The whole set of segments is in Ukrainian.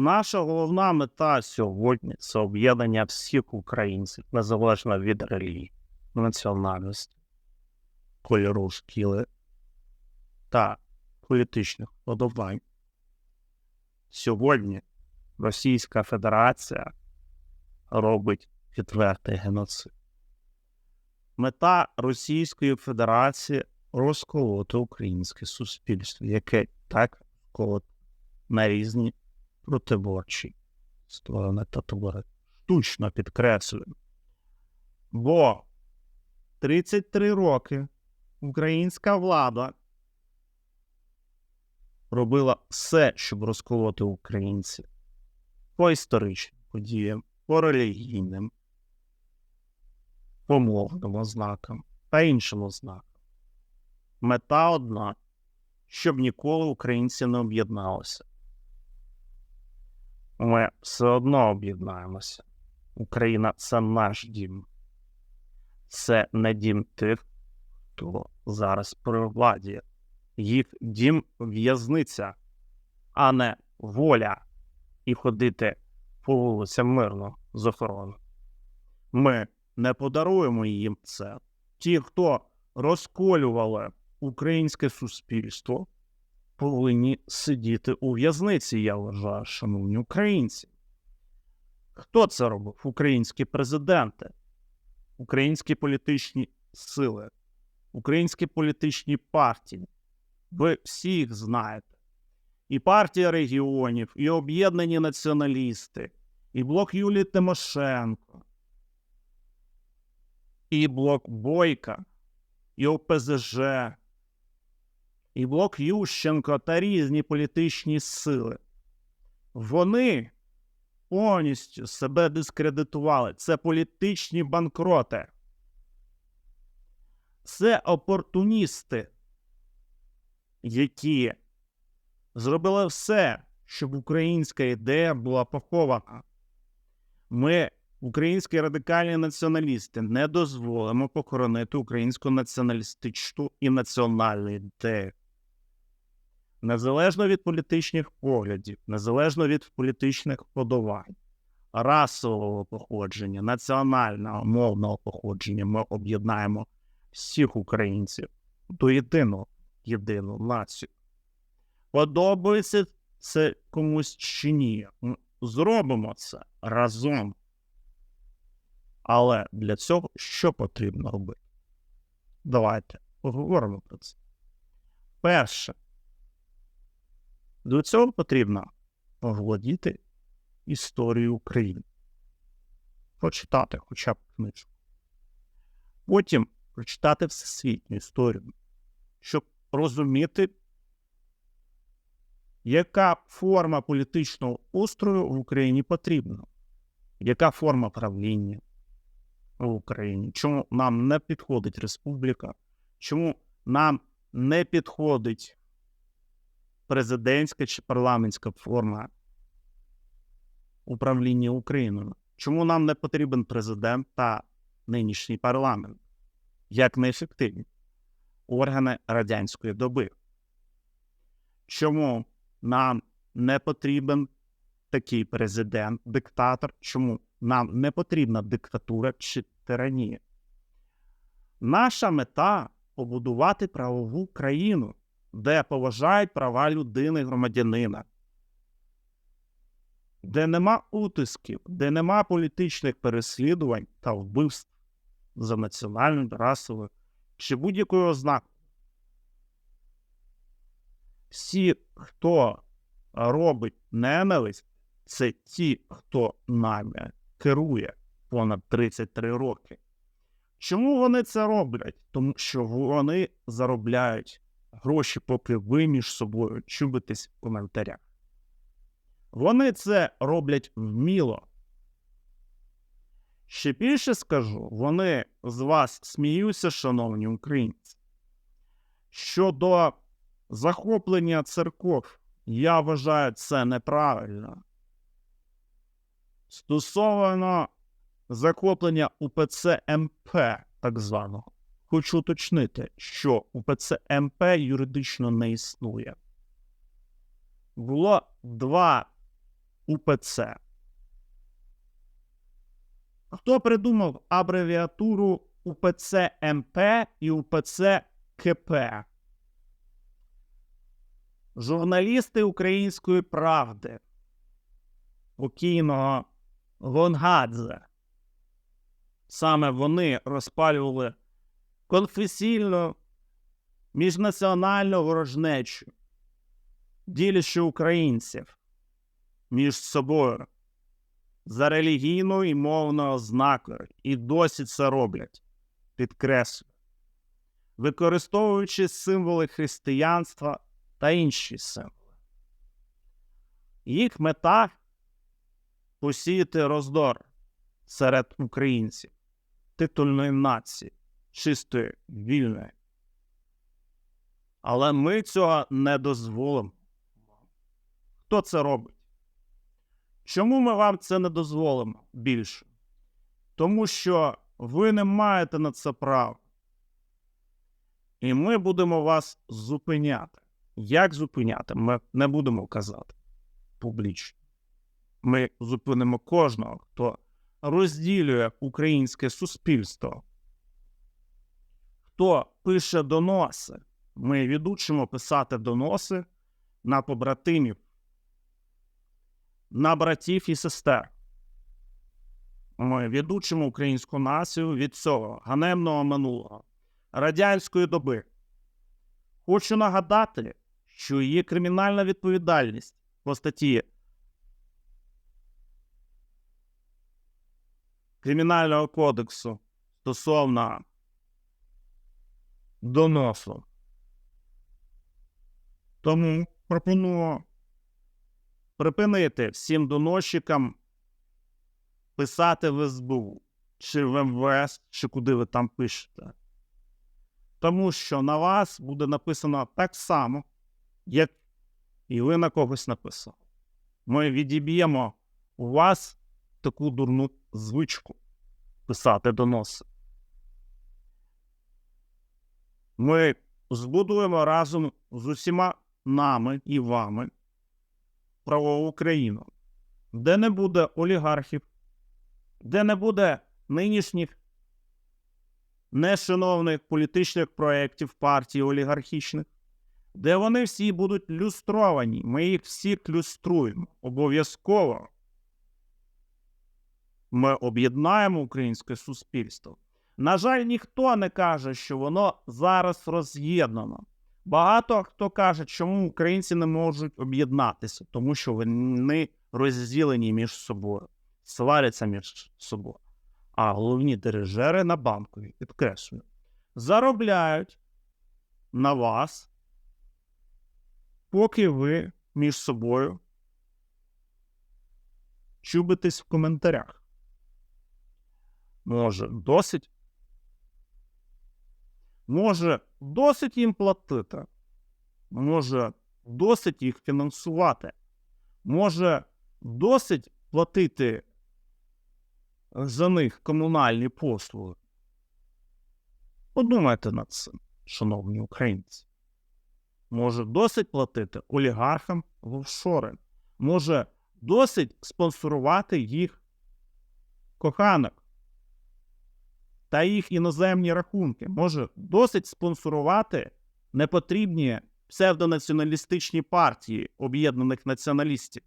Наша головна мета сьогодні це об'єднання всіх українців, незалежно від релігії, національності, кольору шкіли та політичних подобань. Сьогодні Російська Федерація робить відвертий геноцид. Мета Російської Федерації розколоти українське суспільство, яке так колот на різні протиборчі сторони та. Штучно підкреслюю. Бо 33 роки українська влада робила все, щоб розколоти українців по історичним подіям, по релігійним, по мовним ознакам та іншим ознакам. Мета одна, щоб ніколи українці не об'єдналися. Ми все одно об'єднаємося. Україна це наш дім. Це не дім тих, хто зараз при владі. Їх дім в'язниця, а не воля і ходити по вулицям мирно з охорони. Ми не подаруємо їм це. Ті, хто розколювали українське суспільство, повинні сидіти у в'язниці, я вважаю, шановні українці. Хто це робив? Українські президенти, українські політичні сили, українські політичні партії. Ви всі їх знаєте. І партія регіонів, і об'єднані націоналісти, і блок Юлії Тимошенко, і блок Бойка, і ОПЗЖ, і блок Ющенко та різні політичні сили. Вони повністю себе дискредитували. Це політичні банкроти. Це опортуністи, які зробили все, щоб українська ідея була похована. Ми, українські радикальні націоналісти, не дозволимо похоронити українську націоналістичну і національну ідею. Незалежно від політичних поглядів, незалежно від політичних подавань, расового походження, національного мовного походження, ми об'єднаємо всіх українців до єдиного єдину націю. Подобається це комусь чи ні. Зробимо це разом. Але для цього що потрібно робити? Давайте поговоримо про це. Перше, до цього потрібно оволодіти історією України. Почитати хоча б книжку. Потім прочитати всесвітню історію, щоб розуміти, яка форма політичного устрою в Україні потрібна, яка форма правління в Україні, чому нам не підходить республіка, чому нам не підходить президентська чи парламентська форма управління Україною, чому нам не потрібен президент та нинішній парламент, як неефективні органи радянської доби. Чому нам не потрібен такий президент, диктатор? Чому нам не потрібна диктатура чи тиранія? Наша мета побудувати правову країну, де поважають права людини громадянина, де нема утисків, де нема політичних переслідувань та вбивств за національною, расовою чи будь-якою ознакою. Всі, хто робить ненависть, це ті, хто нами керує понад 33 роки. Чому вони це роблять? Тому що вони заробляють гроші, поки ви між собою чубитесь в коментарях. Вони це роблять вміло. Ще більше скажу, вони з вас сміються, шановні українці. Щодо захоплення церков, я вважаю це неправильно. Стосовно захоплення УПЦ МП, так званого, хочу уточнити, що УПЦ МП юридично не існує. Було два УПЦ. Хто придумав абревіатуру УПЦ МП і УПЦ КП? Журналісти Української правди покійного Гонгадзе. Саме вони розпалювали конфесійну міжнаціональну ворожнечу, ділячи українців між собою за релігійною і мовною ознакою, і досі це роблять, підкреслюю, використовуючи символи християнства та інші символи. Їх мета посіяти роздор серед українців, титульної нації, чистої, вільної. Але ми цього не дозволимо. Хто це робить? Чому ми вам це не дозволимо більше? Тому що ви не маєте на це права. І ми будемо вас зупиняти. Як зупиняти? Ми не будемо казати публічно. Ми зупинимо кожного, хто розділює українське суспільство, хто пише доноси. Ми відучимо писати доноси на побратимів, на братів і сестер. Ми відучимо українську націю від цього ганебного минулого, радянської доби. Хочу нагадати, що є кримінальна відповідальність по статті Кримінального кодексу стосовно доносу. Тому пропоную припинити всім доносчикам писати в СБУ, чи в МВС, чи куди ви там пишете. Тому що на вас буде написано так само, як і ви на когось написали. Ми відіб'ємо у вас таку дурну звичку писати доноси. Ми збудуємо разом з усіма нами і вами правову країну, де не буде олігархів, де не буде нинішніх нешановних політичних проєктів партій олігархічних, де вони всі будуть люстровані. Ми їх всіх люструємо обов'язково. Ми об'єднаємо українське суспільство. На жаль, ніхто не каже, що воно зараз роз'єднано. Багато хто каже, чому українці не можуть об'єднатися, тому що вони розділені між собою, сваряться між собою. А головні дирижери на банкові, підкреслюю, заробляють на вас, поки ви між собою чубитесь в коментарях. Може, досить? Може, досить їм платити? Може, досить їх фінансувати? Може, досить платити за них комунальні послуги? Подумайте над цим, шановні українці. Може, досить платити олігархам в офшори? Може, досить спонсорувати їх коханок та їх іноземні рахунки? Може, досить спонсорувати непотрібні псевдонаціоналістичні партії об'єднаних націоналістів,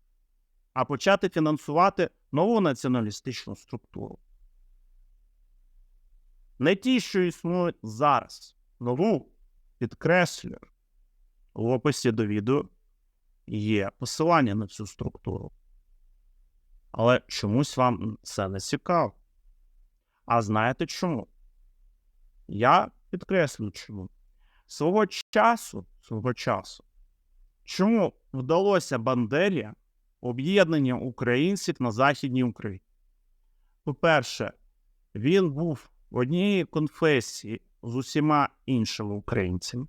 а почати фінансувати нову націоналістичну структуру? Не ті, що існують зараз, нову підкреслюю, в описі до відео є посилання на цю структуру. Але чомусь вам це не цікаво. А знаєте чому? Я підкреслю чому. Свого часу, свого часу, чому вдалося Бандері об'єднання українців на Західній Україні? По-перше, він був в одній конфесії з усіма іншими українцями,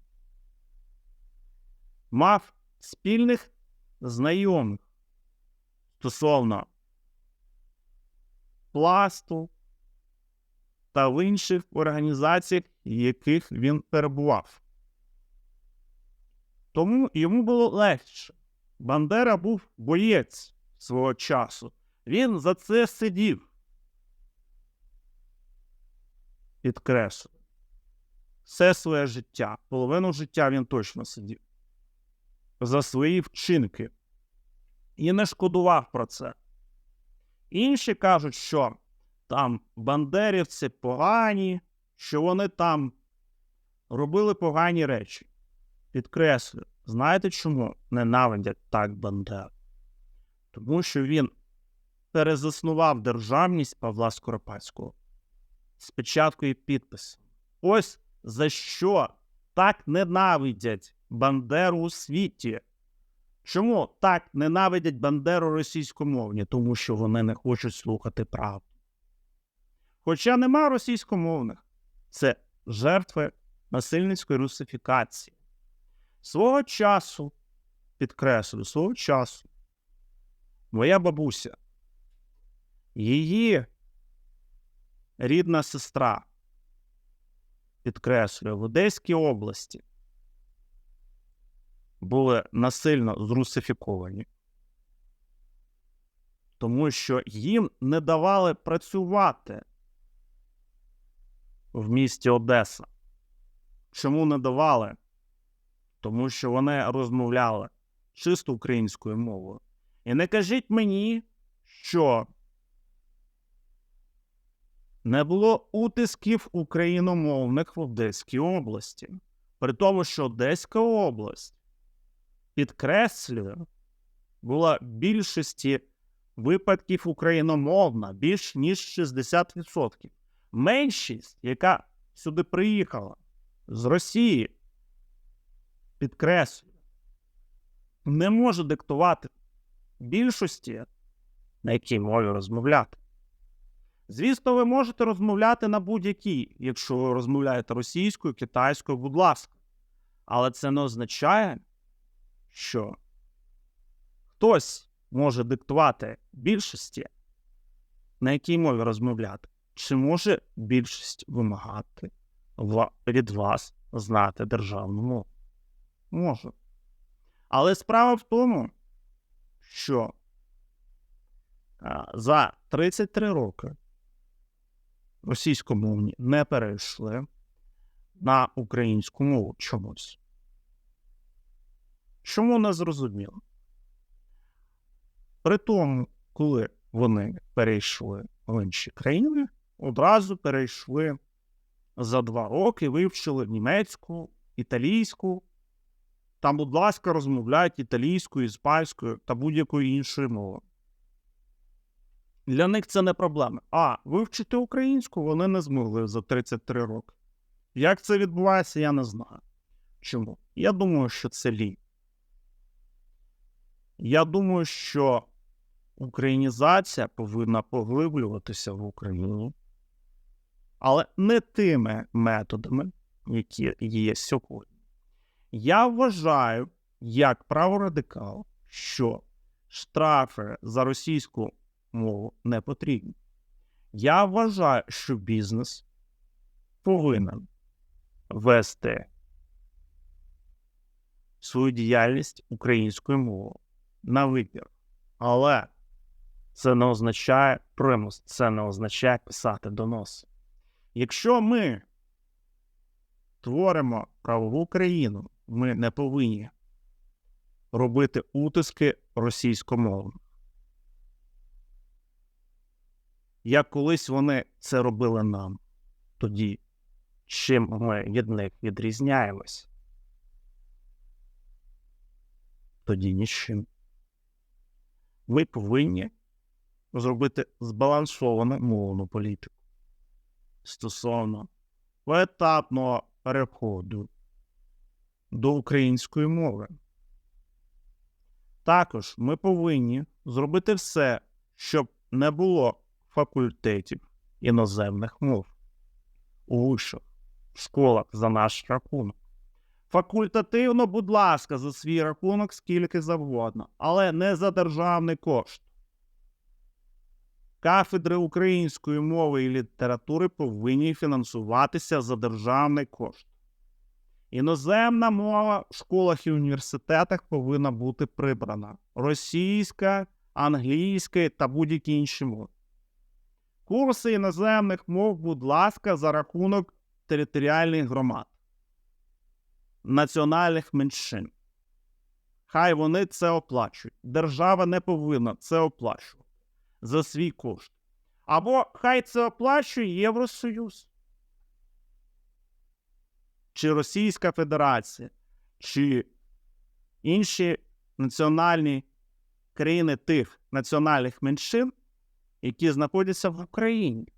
мав спільних знайомих стосовно пласту та в інших організаціях, яких він перебував. Тому йому було легше. Бандера був боєць свого часу. Він за це сидів. Підкреслю. Все своє життя. Половину життя він точно сидів. За свої вчинки. І не шкодував про це. Інші кажуть, що там бандерівці погані, що вони там робили погані речі. Підкреслю, знаєте чому ненавидять так Бандеру? Тому що він перезаснував державність Павла Скоропадського з печаткою і підписом. Ось за що так ненавидять Бандеру у світі. Чому так ненавидять Бандеру російськомовні? Тому що вони не хочуть слухати правду. Хоча нема російськомовних, це жертви насильницької русифікації. Свого часу, підкреслю, свого часу, моя бабуся, її рідна сестра, підкреслюю, в Одеській області були насильно зрусифіковані, тому що їм не давали працювати в місті Одеса. Чому не давали? Тому що вони розмовляли чисто українською мовою. І не кажіть мені, що не було утисків україномовних в Одеській області. При тому, що Одеська область, підкреслюю, була більшості випадків україномовна, більш ніж 60%. Меншість, яка сюди приїхала з Росії, підкреслюю, не може диктувати більшості, на якій мові розмовляти. Звісно, ви можете розмовляти на будь-якій, якщо ви розмовляєте російською, китайською, будь ласка. Але це не означає, що хтось може диктувати більшості, на якій мові розмовляти, чи може більшість вимагати від вас знати державну мову? Може. Але справа в тому, що за 33 роки російськомовні не перейшли на українську мову чомусь. Чому не зрозуміло? При тому, коли вони перейшли в інші країни, одразу перейшли за два роки, вивчили німецьку, італійську. Там, будь ласка, розмовляють італійською, іспанською та будь-якою іншою мовою. Для них це не проблема. А вивчити українську вони не змогли за 33 роки. Як це відбувається, я не знаю. Чому? Я думаю, що це лінь. Я думаю, що українізація повинна поглиблюватися в Україні, але не тими методами, які є сьогодні. Я вважаю, як праворадикал, що штрафи за російську мову не потрібні. Я вважаю, що бізнес повинен вести свою діяльність українською мовою на вибір. Але це не означає примус, це не означає писати доноси. Якщо ми творимо правову країну, ми не повинні робити утиски російськомовних. Як колись вони це робили нам, тоді чим ми від них відрізняємось? Тоді нічим. Ви повинні зробити збалансовану мовну політику стосовно поетапного переходу до української мови. Також ми повинні зробити все, щоб не було факультетів іноземних мов у вишах, школах за наш рахунок. Факультативно, будь ласка, за свій рахунок скільки завгодно, але не за державний кошт. Кафедри української мови і літератури повинні фінансуватися за державний кошт. Іноземна мова в школах і університетах повинна бути прибрана. Російська англійської та будь-які інші мови. Курси іноземних мов, будь ласка, за рахунок територіальних громад, національних меншин. Хай вони це оплачують. Держава не повинна це оплачувати за свій кошт. Або хай це оплачує Євросоюз. Чи Російська Федерація, чи інші національні країни тих національних меншин, які знаходяться в Україні.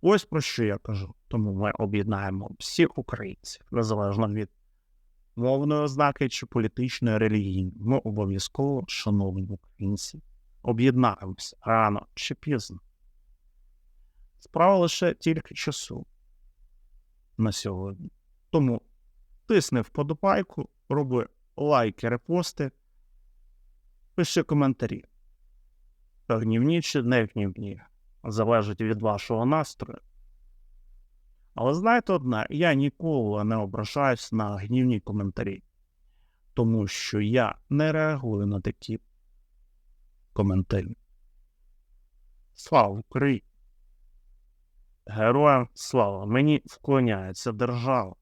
Ось про що я кажу. Тому ми об'єднаємо всіх українців, незалежно від мовної ознаки чи політичної релігії. Ми обов'язково, шановні українці, об'єднаємося рано чи пізно. Справа лише тільки часу на сьогодні. Тому тисни вподобайку, роби лайки, репости, пиши коментарі. Гнівні чи не гнівні, залежить від вашого настрою. Але знаєте одне, я ніколи не ображаюсь на гнівні коментарі, тому що я не реагую на такі коментарі. Слава Україні! Героям слава! Мені вклоняється держава.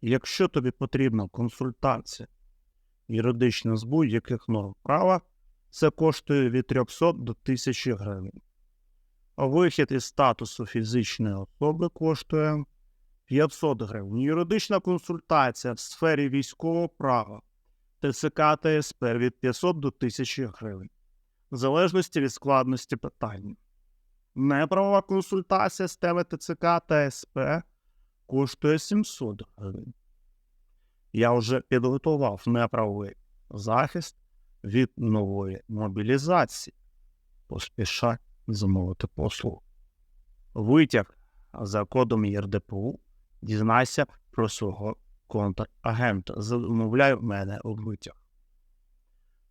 Якщо тобі потрібна консультація юридична з будь-яких норм права, це коштує від 300 до 1000 гривень. Вихід із статусу фізичної особи коштує 500 гривень. Юридична консультація в сфері військового права ТЦК та СП від 500 до 1000 гривень, в залежності від складності питання. Неправова консультація з теми ТЦК та СП коштує 700 гривень. Я вже підготував неправовий захист від нової мобілізації. Поспішай замовити послугу. Витяг за кодом ЄРДПУ дізнайся про свого контрагента. Замовляй в мене у витяг.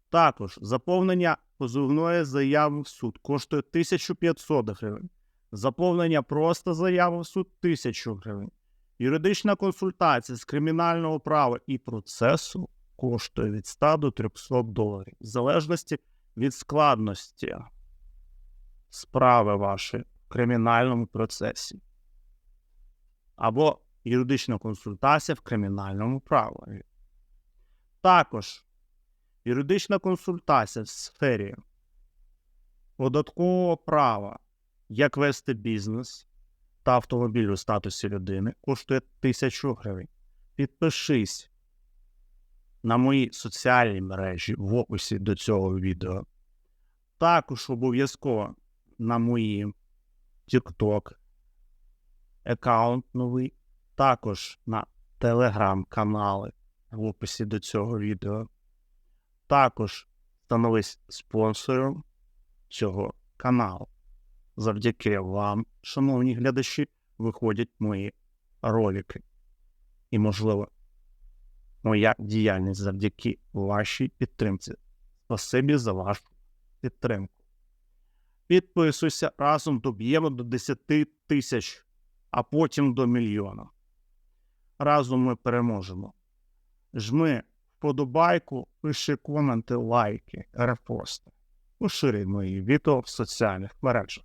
Також заповнення позовної заяви в суд коштує 1500 гривень. Заповнення просто заяви в суд 1000 гривень. Юридична консультація з кримінального права і процесу коштує від 100 до 300 доларів, в залежності від складності справи вашої в кримінальному процесі. Або юридична консультація в кримінальному праві. Також юридична консультація в сфері податкового права, як вести бізнес та автомобіль у статусі людини коштує 1000 гривень. Підпишись на мої соціальні мережі в описі до цього відео. Також обов'язково на мої TikTok аккаунт новий, також на телеграм-канали в описі до цього відео. Також становись спонсором цього каналу. Завдяки вам, шановні глядачі, виходять мої ролики. І, можливо, моя діяльність завдяки вашій підтримці. Спасибі за вашу підтримку. Підписуйся, разом доб'ємо до 10 тисяч, а потім до мільйона. Разом ми переможемо. Жми вподобайку, пиши коменти, лайки, репости. Поширюй мої відео в соціальних мережах.